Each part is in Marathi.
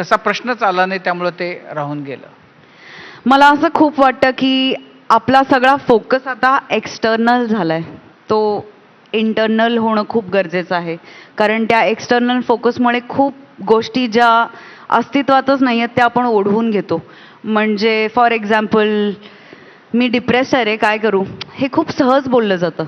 तसा प्रश्नच आला नाही त्यामुळं ते राहून गेलं. मला असं खूप वाटतं की आपला सगळा फोकस आता एक्सटर्नल झालाय. तो इंटरनल होणं खूप गरजेचं आहे. कारण त्या एक्सटर्नल फोकसमुळे खूप गोष्टी ज्या अस्तित्वातच नाही आहेत त्या आपण ओढवून घेतो. म्हणजे फॉर एक्झाम्पल मी डिप्रेस आहे रे काय करू? हे खूप सहज बोललं जातं.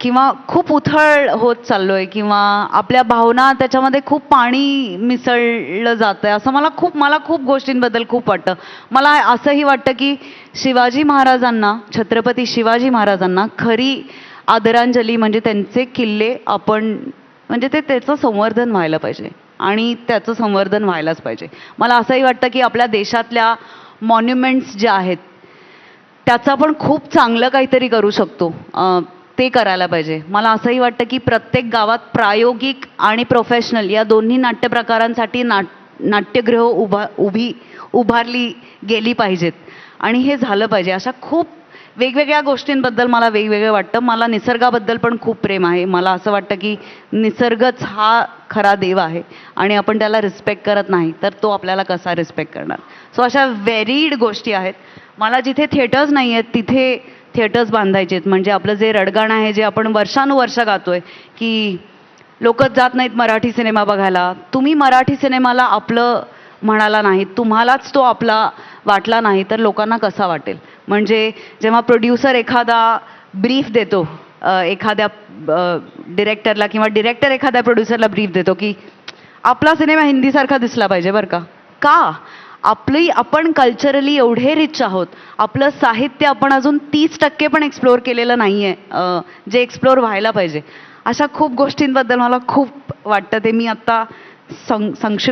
किंवा खूप उथळ होत चाललोय किंवा आपल्या भावना त्याच्यामध्ये खूप पाणी मिसळलं जातंय. असं मला खूप मला खूप गोष्टींबद्दल खूप वाटतं. मला असंही वाटतं की शिवाजी महाराजांना छत्रपती शिवाजी महाराजांना खरी आदरांजली म्हणजे त्यांचे किल्ले आपण म्हणजे ते त्याचं संवर्धन व्हायला पाहिजे आणि त्याचं संवर्धन व्हायलाच पाहिजे. मला असंही वाटतं की आपल्या देशातल्या मॉन्युमेंट्स ज्या आहेत त्याचं आपण खूप चांगलं काहीतरी करू शकतो. ते करायला पाहिजे. मला असंही वाटतं की प्रत्येक गावात प्रायोगिक आणि प्रोफेशनल या दोन्ही नाट्यप्रकारांसाठी नाट नाट्यगृह उभा उभी उभारली गेली पाहिजेत. आणि हे झालं पाहिजे. अशा खूप वेगवेगळ्या गोष्टींबद्दल मला वेगवेगळं वाटतं. मला निसर्गाबद्दल पण खूप प्रेम आहे. मला असं वाटतं की निसर्गच हा खरा देव आहे आणि आपण त्याला रिस्पेक्ट करत नाही तर तो आपल्याला कसा रिस्पेक्ट करणार? सो अशा व्हेरीड गोष्टी आहेत. मला जिथे थिएटर्स नाही आहेत तिथे थिएटर्स बांधायचे आहेत. म्हणजे आपलं जे रडगाणं आहे जे आपण वर्षानुवर्ष गातोय की लोकच जात नाहीत मराठी सिनेमा बघायला. तुम्ही मराठी सिनेमाला आपलं म्हणाला नाही तुम्हालाच तो आपला वाटला नाही तर लोकांना कसा वाटेल? म्हणजे जेव्हा प्रोड्युसर एखादा ब्रीफ देतो एखाद्या डिरेक्टरला किंवा डिरेक्टर एखाद्या प्रोड्युसरला ब्रीफ देतो की आपला सिनेमा हिंदीसारखा दिसला पाहिजे बरं का. का? आपली आपण कल्चरली एवढे रिच आहोत आपलं साहित्य आपण अजून तीस टक्के पण एक्सप्लोअर केलेलं नाही आहे जे एक्सप्लोअर व्हायला पाहिजे. अशा खूप गोष्टींबद्दल मला खूप वाटतं ते मी आत्ता सं संक्षिप्त